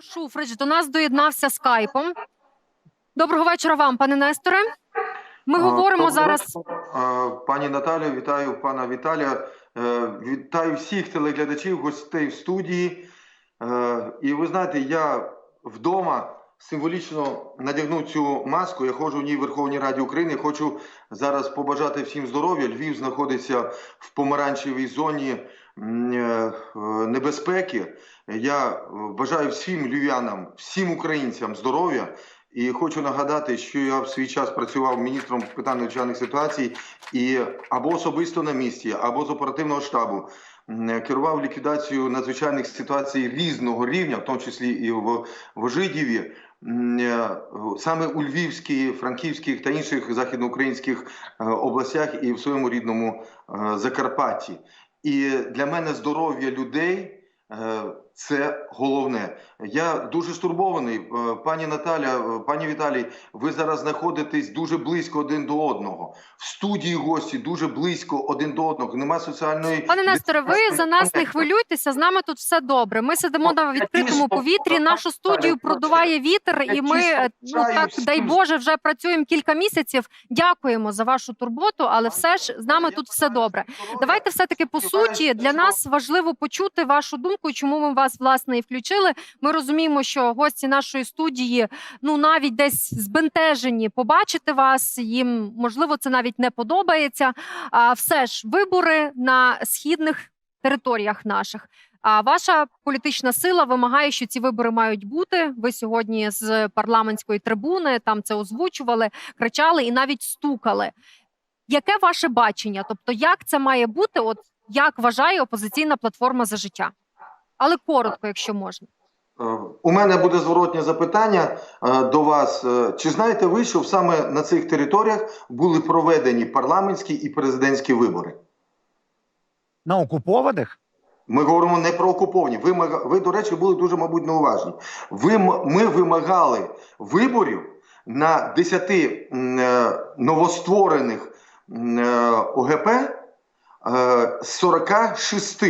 Шуфрич до нас доєднався скайпом. Доброго вечора вам, пане Несторе. Ми А, говоримо доброго зараз. А, Пані Наталю, вітаю пана Віталія. Е, Вітаю всіх телеглядачів, гостей в студії. Е, І ви знаєте, я вдома символічно надягну цю маску. Я ходжу в ній в Верховній Раді України. Хочу зараз побажати всім здоров'я. Львів знаходиться в помаранчевій зоні небезпеки. Я е, бажаю всім львів'янам, всім українцям здоров'я. І хочу нагадати, що я в свій час працював міністром питань надзвичайних ситуацій і або особисто на місці, або з оперативного штабу керував ліквідацією надзвичайних ситуацій різного рівня, в тому числі і в, в Жидіві. Е, Саме у Львівській, Франківських та інших західноукраїнських е, областях і в своєму рідному е, Закарпатті. І для мене здоров'я людей е, це головне. Я дуже стурбований, Е, пані Наталя, е, пані Віталій. Ви зараз знаходитесь дуже близько один до одного. В студії гості дуже близько один до одного. Нема соціальної Пане Несторе, ви за нас не хвилюйтеся. З нами тут все добре. Ми сидимо на відкритому повітрі. Нашу студію продуває вітер, і ми е, ну так дай Боже вже працюємо кілька місяців. Дякуємо за вашу турботу, але все ж з нами тут все добре. Давайте все таки по суті для нас важливо почути вашу думку, чому ми вас власне і включили. Ми розуміємо, що гості нашої студії ну навіть десь збентежені побачити вас. Їм можливо це навіть не подобається. А все ж вибори на східних територіях наших. А ваша політична сила вимагає, що ці вибори мають бути. Ви сьогодні з парламентської трибуни там це озвучували, кричали і навіть стукали. Яке ваше бачення? Тобто, як це має бути? От як вважає опозиційна платформа за життя? Але коротко, якщо можна. Е, У мене буде зворотнє запитання е, до вас. Е, Чи знаєте ви, що саме на цих територіях були проведені парламентські і президентські вибори? На окупованих? Ми говоримо не про окуповані. Ви, ви до речі, були дуже, мабуть, неуважні. Ви, ми вимагали виборів на 10 е, новостворених ОГП з 46.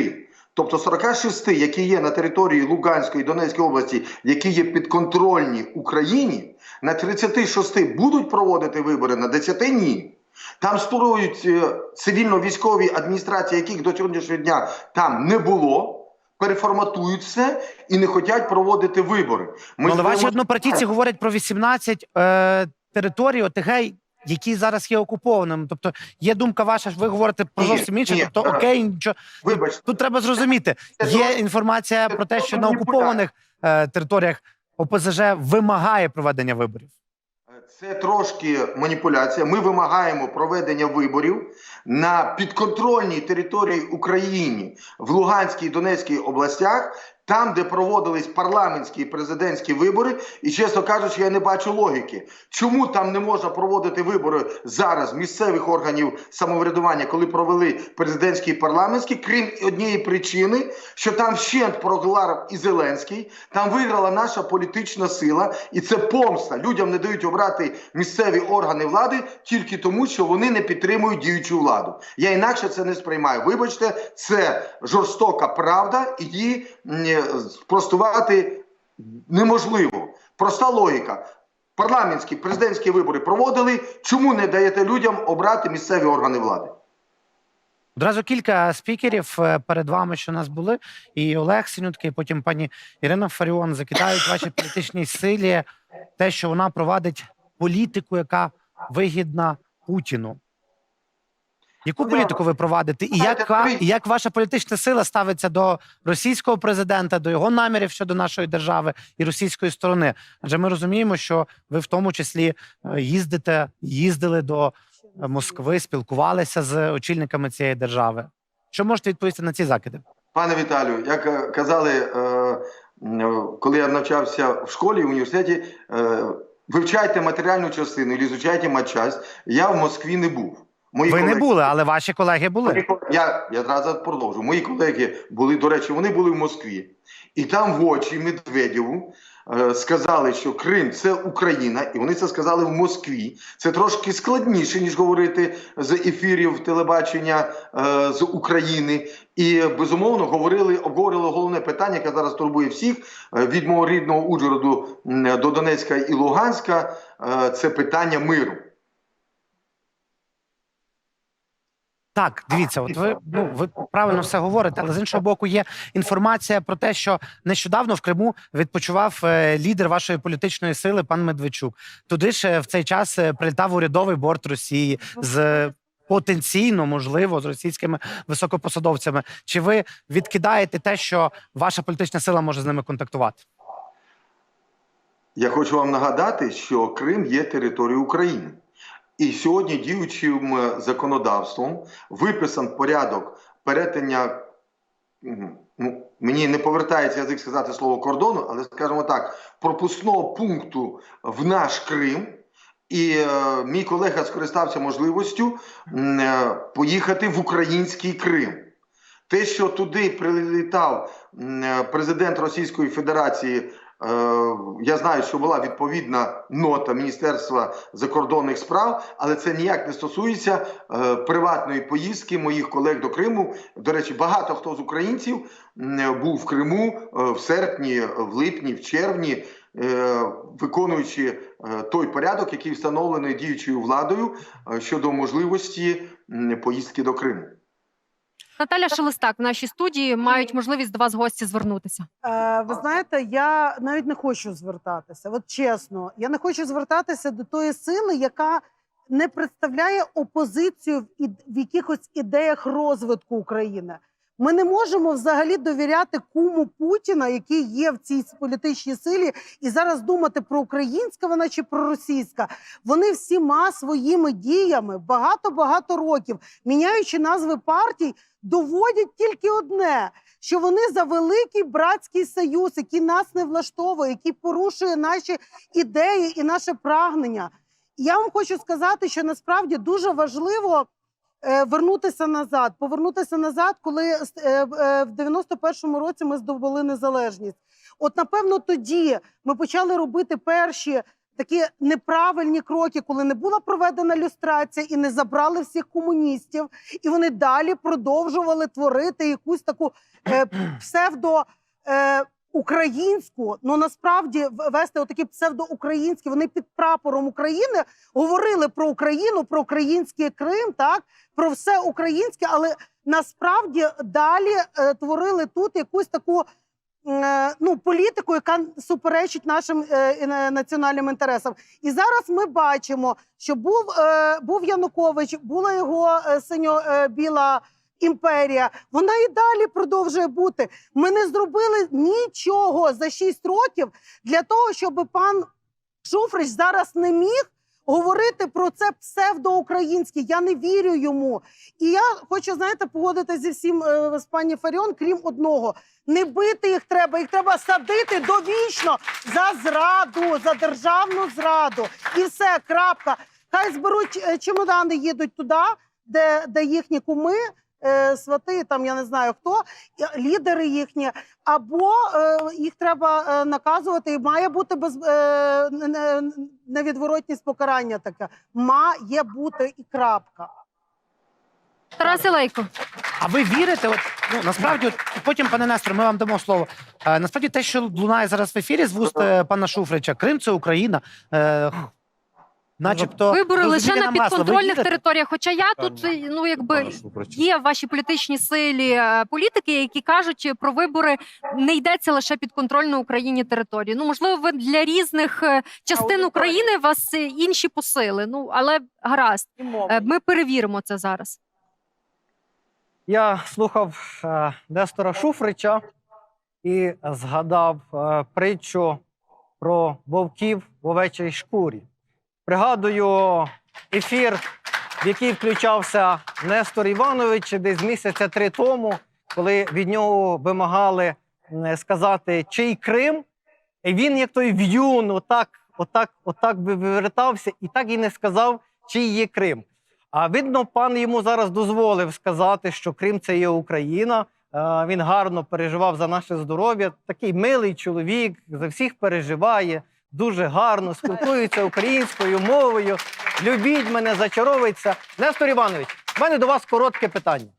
Тобто 46, які є на території Луганської і Донецької області, які є підконтрольні Україні, на 36 будуть проводити вибори, на 10 ні. Там створюють е, цивільно-військові адміністрації, яких до сьогоднішнього дня там не було, переформатують все і не хочуть проводити вибори. Ну, але ваші однопартійці говорять про 18 е, територій ОТГ, які зараз є окупованими. Тобто є думка ваша, ви говорите про зовсім інше. ні, Тобто, окей, нічого. Вибачте, Тут треба зрозуміти. Є інформація про те, що на окупованих е, територіях ОПЗЖ вимагає проведення виборів. Це трошки маніпуляція. Ми вимагаємо проведення виборів на підконтрольній території України в Луганській і Донецькій областях, там, де проводились парламентські і президентські вибори. І чесно кажучи, я не бачу логіки. Чому там не можна проводити вибори зараз місцевих органів самоврядування, коли провели президентські і парламентські, крім однієї причини, що там вщент програв і Зеленський, там виграла наша політична сила, і це помста. Людям не дають обрати місцеві органи влади тільки тому, що вони не підтримують діючу владу. Я інакше це не сприймаю. Вибачте, це жорстока правда, і її спростувати неможливо. Проста логіка. Парламентські президентські вибори проводили. Чому не даєте людям обрати місцеві органи влади? Одразу кілька спікерів е, перед вами, що у нас були, і Олег Синютки, і потім пані Ірина Фаріон закидають вашій політичній силі те, що вона провадить політику, яка вигідна Путіну. Яку Ну, політику ви провадите, і Знаєте, як, і як ваша політична сила ставиться до російського президента, до його намірів щодо нашої держави і російської сторони? Адже ми розуміємо, що ви в тому числі е, їздите, їздили до Москви, спілкувалися з очільниками цієї держави. Що можете відповісти на ці закиди? Пане Віталію, як е, казали, е, коли я навчався в школі, в університеті, вивчайте матеріальну частину і изучайте матчасть. Я в Москві не був. Мої Ви не були, але ваші колеги були. Я, я одразу продовжу. Мої колеги були, до речі, вони були в Москві. І там в очі Медведєву е, сказали, що Крим це Україна, і вони це сказали в Москві. Це трошки складніше, ніж говорити з ефірів телебачення е, з України. І безумовно говорили, обговорили головне питання, яке зараз турбує всіх е, від мого рідного Ужгороду м, до Донецька і Луганська. е, Це питання миру. Так, дивіться, от ви ну ви правильно все говорите, але з іншого боку, є інформація про те, що нещодавно в Криму відпочивав е, лідер вашої політичної сили, пан Медведчук. Туди ж е, в цей час е, прилітав урядовий борт Росії з потенційно, можливо, з російськими високопосадовцями. Чи ви відкидаєте те, що ваша політична сила може з ними контактувати? Я хочу вам нагадати, що Крим є територією України. І сьогодні діючим е, законодавством виписан порядок перетинення. Ну, мені не повертається язик сказати слово кордону, але скажімо так, пропускного пункту в наш Крим. І е, мій колега скористався можливістю е, поїхати в український Крим. Те, що туди прилітав е, президент Російської Федерації Я знаю, що була відповідна нота Міністерства закордонних справ, але це ніяк не стосується е, приватної поїздки моїх колег до Криму. До речі, багато хто з українців був в Криму е, в серпні, в липні, в червні, е, виконуючи е, той порядок, який встановлений діючою владою е, щодо можливості поїздки до Криму. Наталя Шелестак в нашій студії мають можливість до вас гості звернутися. Е, ви знаєте, я навіть не хочу звертатися. От чесно, я не хочу звертатися до тої сили, яка не представляє опозицію в, в якихось ідеях розвитку України. Ми не можемо взагалі довіряти куму Путіна, який є в цій політичній силі, і зараз думати про українська вона чи про російська. Вони всіма своїми діями багато багато років, міняючи назви партій, доводять тільки одне: що вони за великий братський союз, який нас не влаштовує, який порушує наші ідеї і наше прагнення. Я вам хочу сказати, що насправді дуже важливо вернутися назад, повернутися назад, коли е, е, в 91-му році ми здобули незалежність. От напевно тоді ми почали робити перші такі неправильні кроки, коли не була проведена люстрація і не забрали всіх комуністів, і вони далі продовжували творити якусь таку е, псевдо. Е, Українську, ну насправді вести отакі псевдоукраїнські, вони під прапором України говорили про Україну, про український Крим, так про все українське, але насправді далі е, творили тут якусь таку е, ну, політику, яка суперечить нашим е, е, національним інтересам. І зараз ми бачимо, що був, е, був Янукович, була його е, синьо-біла імперія. Вона і далі продовжує бути. Ми не зробили нічого за 6 років для того, щоб пан Шуфрич зараз не міг. Говорити про це псевдоукраїнське, я не вірю йому. І я хочу, знаєте, погодитися зі всім е, з пані Фаріон, крім одного: не бити їх треба, їх треба садити довічно за зраду, за державну зраду. І все, крапка. Хай зберуть е, чемодани, їдуть туди, де, де їхні куми, е, свати, там я не знаю хто, лідери їхні, або е, їх треба е, наказувати, і має бути без е, не- не- невідворотність покарання таке. Має бути і крапка. Тарас Ілейко. А ви вірите? От ну насправді, от потім, пане Нестор, ми вам дамо слово. Е, насправді, те, що лунає зараз в ефірі з вуст е, пана Шуфрича, Крим це Україна. Е, начебто Вибори лише на підконтрольних територіях. Хоча я тут, е, ну якби є в вашій політичній силі е, політики, які кажуть, про вибори не йдеться лише підконтрольну Україні території. Ну можливо, ви для різних е, частин України вас е, інші посили. Ну але гаразд. Е, ми перевіримо це зараз. Я слухав е, Нестора Шуфрича і згадав е, притчу про вовків в овечій шкурі. Пригадую ефір, в який включався Нестор Іванович десь місяця три тому, коли від нього вимагали сказати, чий Крим. І він, як той в'юн, отак, отак, отак би вивертався і так і не сказав, чий є Крим. А видно, пан йому зараз дозволив сказати, що Крим це є Україна, Він гарно переживав за наше здоров'я. Такий милий чоловік, за всіх переживає, дуже гарно спілкуються українською мовою. Любіть мене, зачаровується. Нестор Іванович, в мене до вас коротке питання.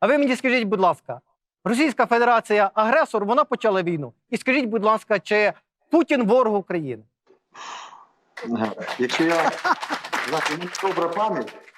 А ви мені скажіть, будь ласка, Російська Федерація агресор, вона почала війну. І скажіть, будь ласка, чи Путін ворог України? Якщо я добра пам'ять, е,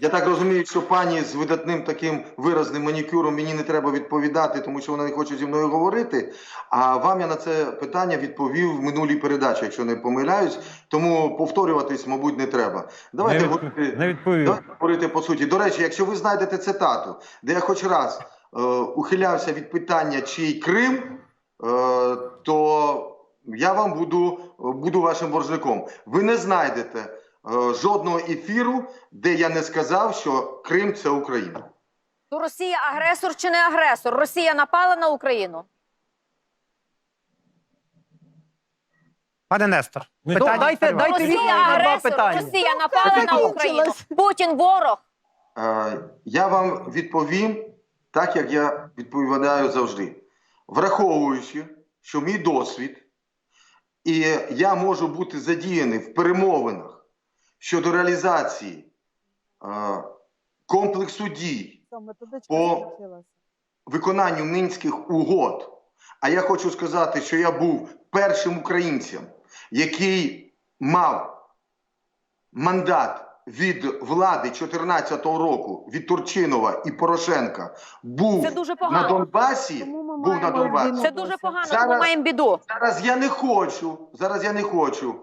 я так розумію, що пані з видатним таким виразним манікюром мені не треба відповідати, тому що вона не хоче зі мною говорити. А вам я на це питання відповів в минулій передачі, якщо не помиляюсь. Тому повторюватись, мабуть, не треба. Давайте не, говорити. не відповів. Давайте говорити по суті. До речі, якщо ви знайдете цитату, де я хоч раз е, ухилявся від питання, чий Крим, е, то я вам буду, буду вашим боржником. Ви не знайдете е, жодного ефіру, де я не сказав, що Крим це Україна. То Росія агресор чи не агресор? Росія напала на Україну. Пане Нестор, Ну, питання дайте- дайте Росія відповідь на два агресор, питання. Росія напала на Україну. Путін ворог. Е, Я вам відповім так, як я відповідаю завжди. Враховуючи, що мій досвід, і я можу бути задіяний в перемовинах щодо реалізації е, комплексу дій По- виконанню мінських угод. А я хочу сказати, що я був першим українцем, який мав мандат від влади 14-го року від Турчинова і Порошенка. Був дуже на. Донбасі. Був на Донбасі. Це дуже погано, Зараз- тому маємо біду. Зараз я не хочу. Зараз я не хочу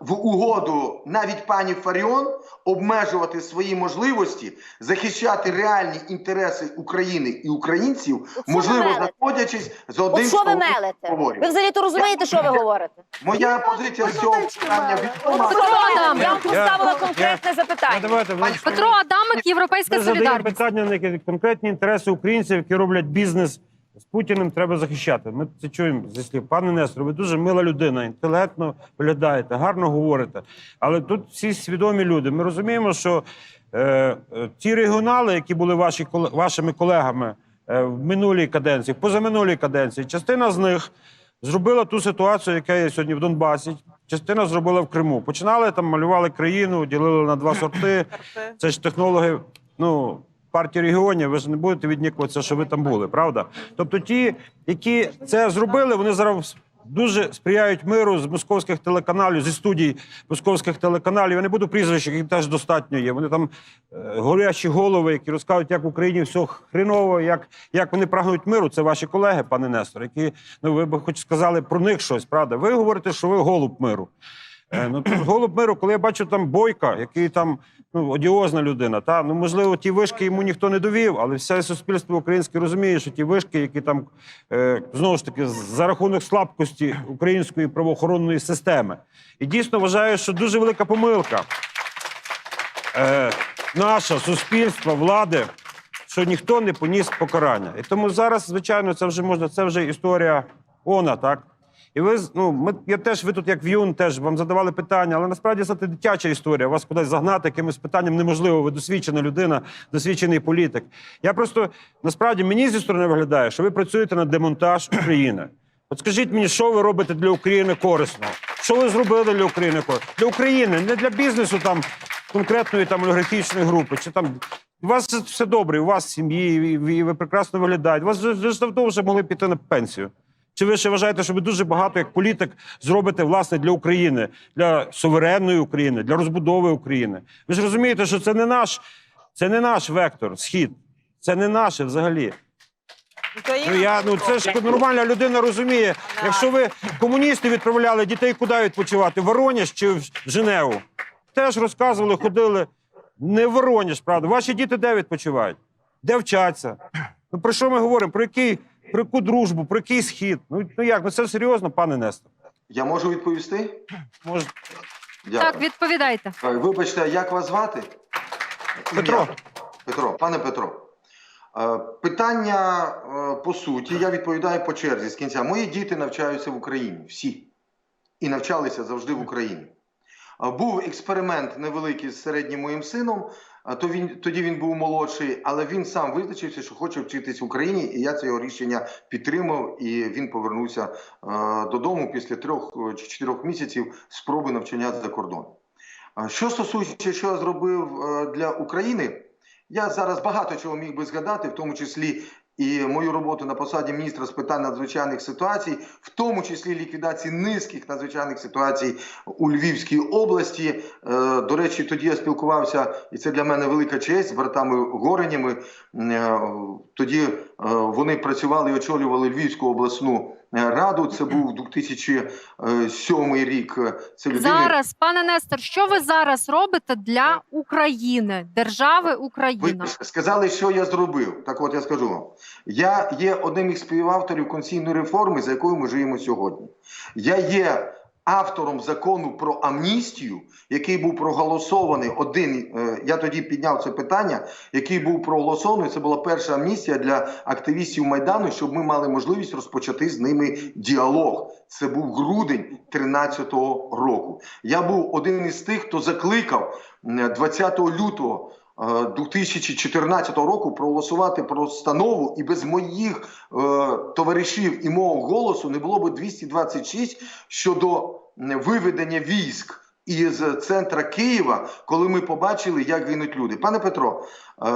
в угоду навіть пані Фаріон обмежувати свої можливості захищати реальні інтереси України і українців, От можливо, знаходячись за одним От що ви мелите? Ви взагалі то розумієте, що ви говорите? Моя позиція з цього питання відома. Петро Адамик, я вам поставила я- конкретне Я запитання. давайте ви- Петро Адамик, Європейська солідарність. питання на конкретні інтереси українців, які роблять бізнес з Путіним, треба захищати. Ми це чуємо зі слів. Пане Нестор, ви дуже мила людина, інтелектно виглядаєте, гарно говорите. Але тут всі свідомі люди. Ми розуміємо, що е, е, ті регіонали, які були ваші, вашими колегами е, в минулій каденції, в позаминулій каденції, частина з них зробила ту ситуацію, яка є сьогодні в Донбасі. Частина зробила в Криму. Починали там, малювали країну, ділили на два сорти. Це ж технологи, ну. Партії регіонів, ви ж не будете віднікуватися, що ви там були, правда? Тобто, ті, які це зробили, вони зараз дуже сприяють миру з московських телеканалів, зі студій московських телеканалів. Я не буду прізвищ, яких теж достатньо є. Вони там е, горячі голови, які розказують, як в Україні все хреново, як, як вони прагнуть миру. Це ваші колеги, пане Нестор, які ну ви б хоч сказали про них щось, правда? Ви говорите, що ви голуб миру. Е, Ну, голуб миру, коли я бачу там бойка, який там ну, одіозна людина. Та? Ну, можливо, ті вишки йому ніхто не довів, але все суспільство українське розуміє, що ті вишки, які там е, знову ж таки за рахунок слабкості української правоохоронної системи. І дійсно вважаю, що дуже велика помилка е, наша суспільства, влади, що ніхто не поніс покарання. І тому зараз, звичайно, це вже можна, це вже історія она, так? І ви ну, ми, я теж, ви тут, як в'юн, теж вам задавали питання, але насправді це дитяча історія. Вас кудись загнати якимось питанням неможливо. Ви досвідчена людина, досвідчений політик. Я просто насправді мені зі сторони виглядає, що ви працюєте на демонтаж України. От скажіть мені, що ви робите для України корисного? Що ви зробили для України корисного? Для України, не для бізнесу там конкретної там олігархічної групи. Чи там у вас все- добре, у вас сім'ї, і ви, прекрасно виглядаєте. У вас вже давно вже могли піти на пенсію. Чи ви ще вважаєте, що ви дуже багато як політик зробите власне для України, для суверенної України, для розбудови України? Ви ж розумієте, що це не наш, це не наш вектор, схід. Це не наше взагалі. Ну я ну це ж нормальна людина розуміє. Якщо ви комуністи відправляли дітей куди відпочивати? В Воронеж чи в Женеву? Теж розказували, ходили. Не в Воронеж, правда. Ваші діти де відпочивають? Де вчаться? Ну про що ми говоримо? Про який, про яку дружбу, про який схід? Ну, ну як? Ну це серйозно, пане Нестор. Я можу відповісти? Може, Дякую. Так, відповідайте. Е, Вибачте, як вас звати? Петро. Петро, пане Петро. е, Питання е, по суті, я відповідаю по черзі з кінця. Мої діти навчаються в Україні, всі. І навчалися завжди в Україні. Е, Був експеримент невеликий з середнім моїм сином. То він тоді він був молодший, але він сам визначився, що хоче вчитись в Україні, і я це його рішення підтримав. І він повернувся е, додому після трьох е, чи чотирьох місяців спроби навчання за кордон. Що стосується, що я зробив е, для України, я зараз багато чого міг би згадати, в тому числі і мою роботу на посаді міністра з питань надзвичайних ситуацій, в тому числі ліквідації низьких надзвичайних ситуацій у Львівській області. Е, До речі, тоді я спілкувався, і це для мене велика честь з братами Горенями. Е, Тоді е, вони працювали і очолювали Львівську обласну раду. Це був 2007 рік. Це людина, Зараз, пане Нестор, що ви зараз робите для України, держави Ви сказали, що я зробив. Так от я скажу вам. Я є одним із співавторів конституційної реформи, за якою ми живемо сьогодні. Я є автором закону про амністію, який був проголосований один. е, Я тоді підняв це питання, який був проголосований. Це була перша амністія для активістів майдану, щоб ми мали можливість розпочати з ними діалог. Це був грудень 13-го року. Я був один із тих, хто закликав 20 лютого. Е, 2014 року проголосувати про постанову, і без моїх е, товаришів і мого голосу не було б 226 щодо виведення військ із центра Києва, коли ми побачили, як гинуть люди. Пане Петро, е,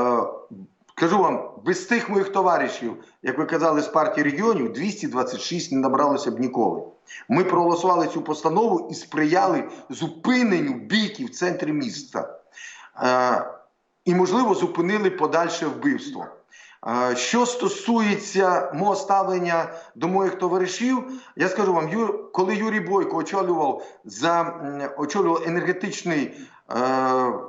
кажу вам, без тих моїх товаришів, як ви казали, з партії регіонів, 226 не набралося б ніколи. Ми проголосували цю постанову і сприяли зупиненню бійки в центрі міста. Е, і, можливо, зупинили подальше вбивство. Що стосується мого ставлення до моїх товаришів, я скажу вам, коли Юрій Бойко очолював за очолював енергетичний е,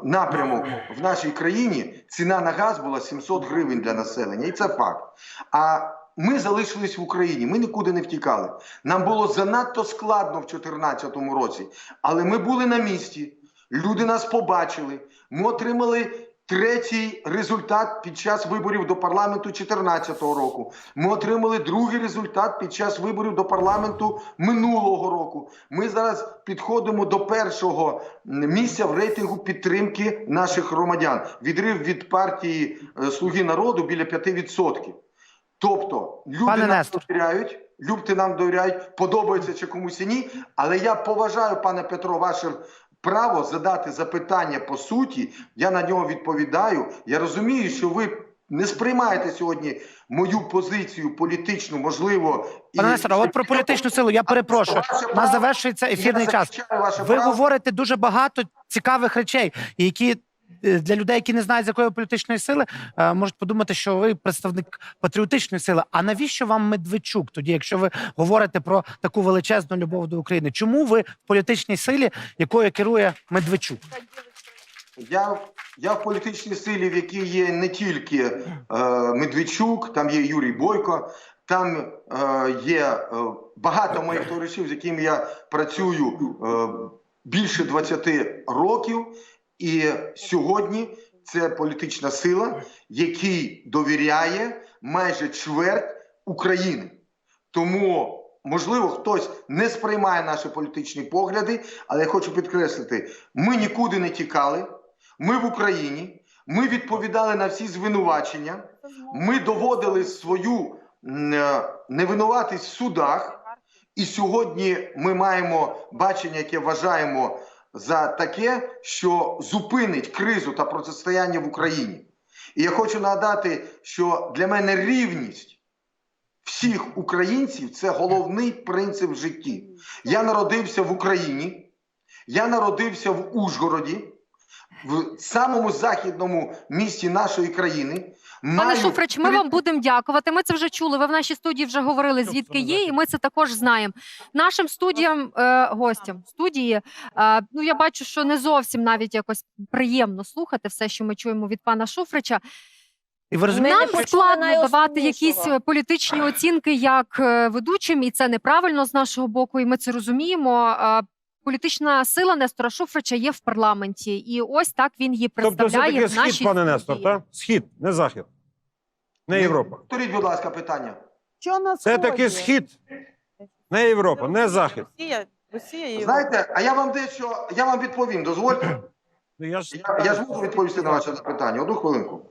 напрямок в нашій країні, ціна на газ була 700 гривень для населення, і це факт. А ми залишились в Україні, ми нікуди не втікали. Нам було занадто складно в 2014 році, але ми були на місці. Люди нас побачили. Ми отримали третій результат під час виборів до парламенту 2014 року. Ми отримали другий результат під час виборів до парламенту минулого року. Ми зараз підходимо до першого місця в рейтингу підтримки наших громадян. Відрив від партії е, Слуги народу біля 5%. Тобто люди Пане нам Нестор. довіряють, люди нам довіряють, подобається чи комусь і ні. Але я поважаю, пане Петро, ваше право задати запитання по суті. Я на нього відповідаю. Я розумію, що ви не сприймаєте сьогодні мою позицію політичну, можливо, і Пане Нестор, а от про політичну силу я перепрошую. У нас завершується ефірний час. Ви право. говорите дуже багато цікавих речей, які для людей, які не знають, з якої політичної сили, е, можуть подумати, що ви представник патріотичної сили. А навіщо вам Медведчук? Тоді, якщо ви говорите про таку величезну любов до України, чому ви в політичній силі, якою керує Медведчук? Я, я в політичній силі, в якій є не тільки е, Медведчук, там є Юрій Бойко, там е, є е, багато моїх товаришів, з якими я працюю е, більше 20 років. І сьогодні це політична сила, якій довіряє майже чверть України. Тому. Можливо, хтось не сприймає наші політичні погляди, але я хочу підкреслити: ми нікуди не тікали. Ми в Україні, ми відповідали на всі звинувачення, ми доводили свою е, невинуватість в судах, і сьогодні ми маємо бачення, яке вважаємо за таке, що зупинить кризу та протистояння в Україні. І я хочу нагадати, що для мене рівність всіх українців це головний принцип в житті. Я народився в Україні, я народився в Ужгороді, в самому західному місті нашої країни. Пане Маю Шуфрич, ми вам будемо дякувати. Ми це вже чули. Ви в нашій студії вже говорили, звідки є, і ми це також знаємо. Нашим студіям, е, гостям студії, е, ну я бачу, що не зовсім навіть якось приємно слухати все, що ми чуємо від пана Шуфрича. І ви розумієте, Нам складно давати якісь е, політичні оцінки як е, ведучим, і це неправильно з нашого боку, і ми це розуміємо. Політична сила Нестора Шуфрича є в парламенті, і ось так він її Тобто, це представляє таки в нашій схід, пане Нестор, так? Схід, не захід. Не Європа. Повторіть, будь ласка, питання. Що на Це таки схід. Не Європа, не захід. Росія, Росія і Знаєте, а я вам дещо, я вам відповім, дозвольте. Ну, я ж Я, я ж можу відповісти на ваше запитання. Одну хвилинку.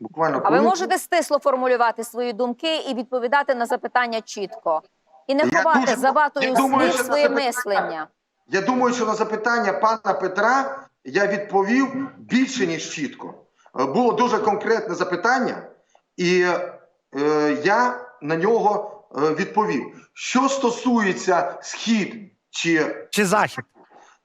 Буквально А ви хвилинку. можете стисло формулювати свої думки і відповідати на запитання чітко. І не ховати за ватою слів своє мислення. Я думаю, що на запитання пана Петра я відповів більше ніж чітко. Було дуже конкретне запитання, і е, я на нього е, відповів. Що стосується схід чи Чи захід?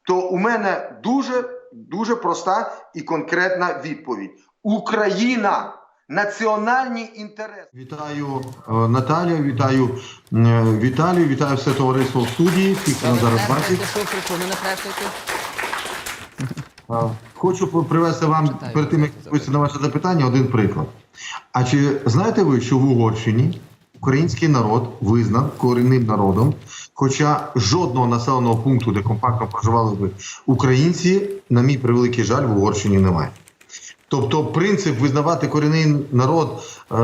то у мене дуже дуже проста і конкретна відповідь: Україна. Національні інтереси. Вітаю е, Наталію, вітаю е, Віталію, вітаю все товариство в студії. Всіх нас зараз бачить. А, Хочу привести вам перед тим, як відповісти на ваше запитання, один приклад. А чи знаєте ви, що в Угорщині український народ визнан корінним народом, хоча жодного населеного пункту, де компактно проживали би українці, на мій превеликий жаль, в Угорщині немає. Тобто принцип визнавати корінний народ, е,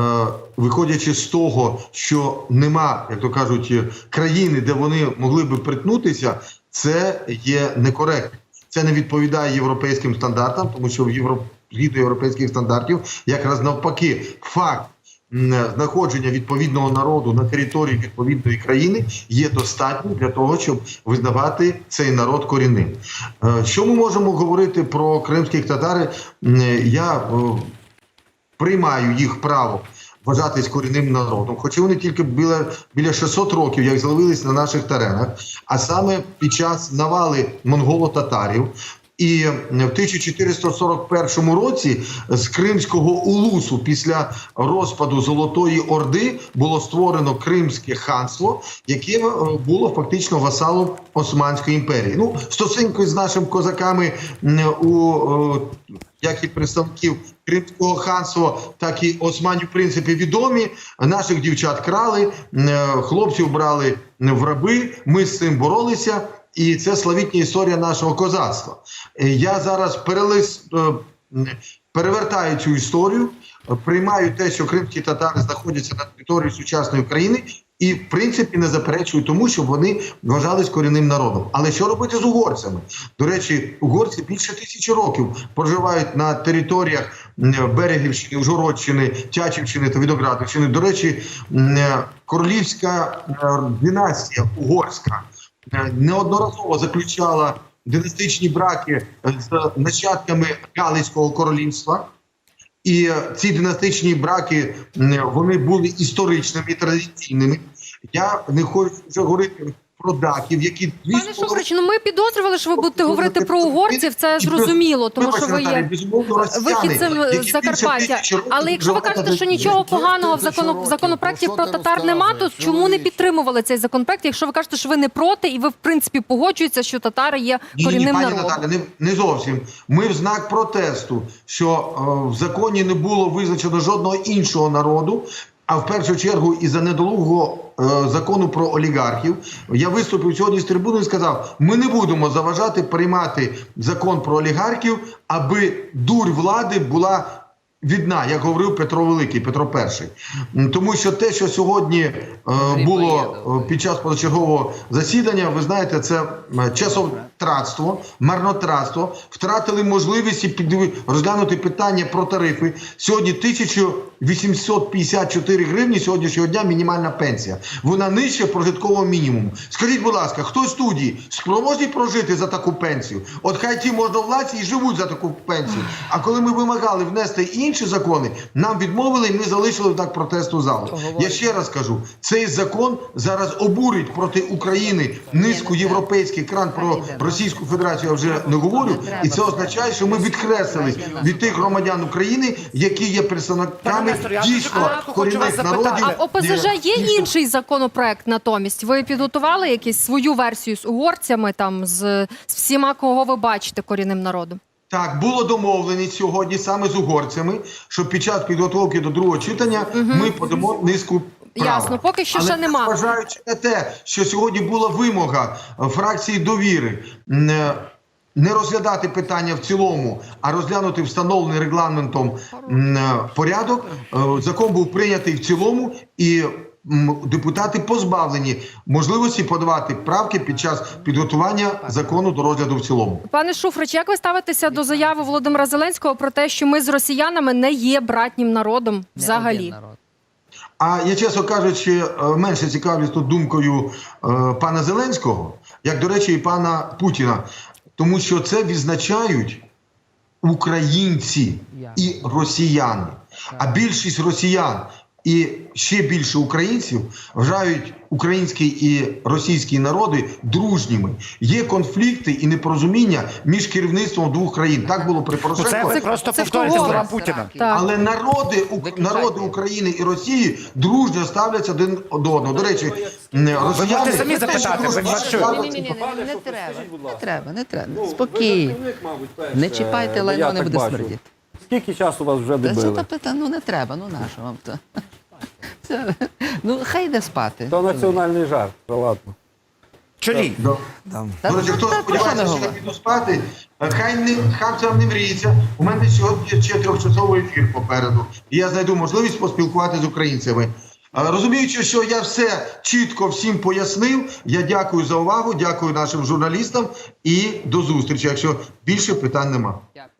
виходячи з того, що нема, як то кажуть, країни, де вони могли би притнутися, це є некоректно. Це не відповідає європейським стандартам, тому що в Євро... згідно європейських стандартів, якраз навпаки, факт знаходження відповідного народу на території відповідної країни є достатнім для того, щоб визнавати цей народ корінним. Е, Що ми можемо говорити про кримських татар? М, Я е, приймаю їх право вважатись корінним народом, хоча вони тільки біля, біля 600 років, як з'явились на наших теренах, а саме під час навали монголо-татарів. І в 1441 році з Кримського улусу після розпаду Золотої Орди було створено Кримське ханство, яке е, було фактично васалом Османської імперії. Ну, стосунки з нашими козаками у е, як і представників Кримського ханства, так і Османів, в принципі, відомі. Наших дівчат крали, е, хлопців брали в раби. Ми з цим боролися. І це славітня історія нашого козацтва. Е, Я зараз перелис, е, перевертаю цю історію, приймаю те, що кримські татари знаходяться на території сучасної України, і в принципі не заперечую тому, що вони вважались корінним народом. Але що робити з угорцями? До речі, угорці більше тисячі років проживають на територіях Берегівщини, Ужгородщини, Тячівщини та Відоградівщини. До речі, е, королівська династія угорська неодноразово заключала династичні браки з нащадками Галицького королівства. І ці династичні браки вони були історичними, і традиційними. Я не хочу вже говорити про даків, які Пане Шуфрич, ну ми підозрювали, що ви будете говорити про угорців. Це зрозуміло, тому що ви є вихідцем з Закарпаття. Але якщо ви кажете, що нічого поганого в закону в законопроекті про татар нема, то чому не підтримували цей законопроект? Якщо ви кажете, що ви не проти, і ви в принципі погоджуєтеся, що татари є Ні, ні, корінним пані народом. Наталя, не, не зовсім. Ми в знак протесту, що е, в законі не було визначено жодного іншого народу. А в першу чергу і за недолугого е, закону про олігархів я виступив сьогодні з трибуни і сказав: ми не будемо заважати приймати закон про олігархів, аби дурь влади була відна, як говорив Петро Великий, Петро І. Тому що те, що сьогодні е, було е, під час позачергового засідання, ви знаєте, це е, часотратство, марнотратство. Втратили можливість розглянути питання про тарифи. Сьогодні 1854 гривні сьогоднішнього дня мінімальна пенсія. Вона нижче прожиткового мінімуму. Скажіть, будь ласка, хто в студії спроможний прожити за таку пенсію? От хай ті можновладці і живуть за таку пенсію. А коли ми вимагали внести інші закони, нам відмовили, і ми залишили так протесту залу. Я ще раз кажу: цей закон зараз обурить проти України низку європейських кран про Російську Федерацію. Я вже не говорю, і це означає, що ми відкреслили від тих громадян України, які є представниками дійсно корінних народів. А ОПЗЖ є інший законопроект натомість. Ви підготували якусь свою версію з угорцями, там з, з всіма, кого ви бачите корінним народом? Так, було домовленість сьогодні саме з угорцями, що під час підготовки до другого читання ми подамо низку. Ясно, поки що Але ще нема. Зважаючи на те, що сьогодні була вимога фракції довіри е, не розглядати питання в цілому, а розглянути встановлений регламентом е, порядок. е, Закон був прийнятий в цілому, і депутати позбавлені можливості подавати правки під час підготування закону до розгляду в цілому. Пане Шуфрич, як ви ставитеся до заяви Володимира Зеленського про те, що ми з росіянами не є братнім народом взагалі? А я, чесно кажучи, е, менше цікавлюсь тут думкою е, пана Зеленського, як, до речі, і пана Путіна, тому що це відзначають українці і росіяни. А більшість росіян і ще більше українців вважають український і російські народи дружніми. Є конфлікти і непорозуміння між керівництвом двох країн. Так було при Ну, це Порошенко. ви просто повторюєте слова Путіна. Так. Але народи, Ук- народи України і Росії дружньо ставляться один до одного. До речі, росіяни можете самі запитати, ви Ні, ні, ні, не треба, не треба, не треба. Спокійно. Не чіпайте лайно, не буде смердіти. Скільки часу вас вже Та це добили? та ну не треба, ну нащо вам то? Це, ну хай йде спати. То національний жарт, та ладно. Чолі. Та, До хто та, сподівається, не що я піду спати, е, хай не хавцям не мріється. У мене сьогодні ще трьохчасовий ефір попереду. І я знайду можливість поспілкуватися з українцями. Розуміючи, що я все чітко всім пояснив, я дякую за увагу, дякую нашим журналістам і до зустрічі, якщо більше питань нема. Дякую.